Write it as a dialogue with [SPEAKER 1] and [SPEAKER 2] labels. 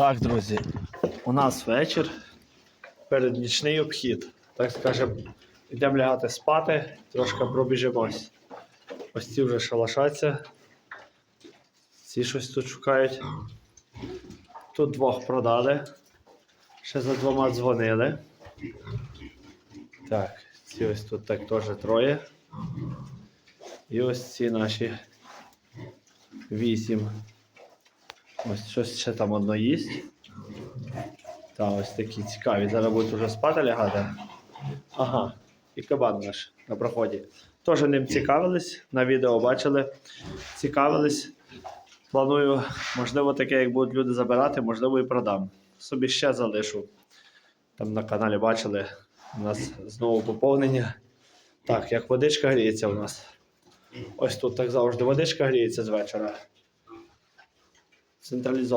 [SPEAKER 1] Так, друзі, у нас вечір, переднічний обхід. Так скажемо, йдемо лягати спати, трошки пробіжимось. Ось ці вже шалашаться. Ці щось тут шукають. Тут двох продали. Ще за двома дзвонили. Так, ці ось тут так теж троє. І ось ці наші вісім. Ось щось ще там одно їсть. Та ось такі цікаві. Зараз будуть вже спати лягати. Ага, і кабан наш на проході. Теж ним цікавились, на відео бачили. Цікавились. Планую, можливо, таке, як будуть люди забирати, можливо, і продам. Собі ще залишу. Там на каналі бачили. У нас знову поповнення. Так, як водичка гріється у нас. Ось тут так завжди водичка гріється з вечора. centralizou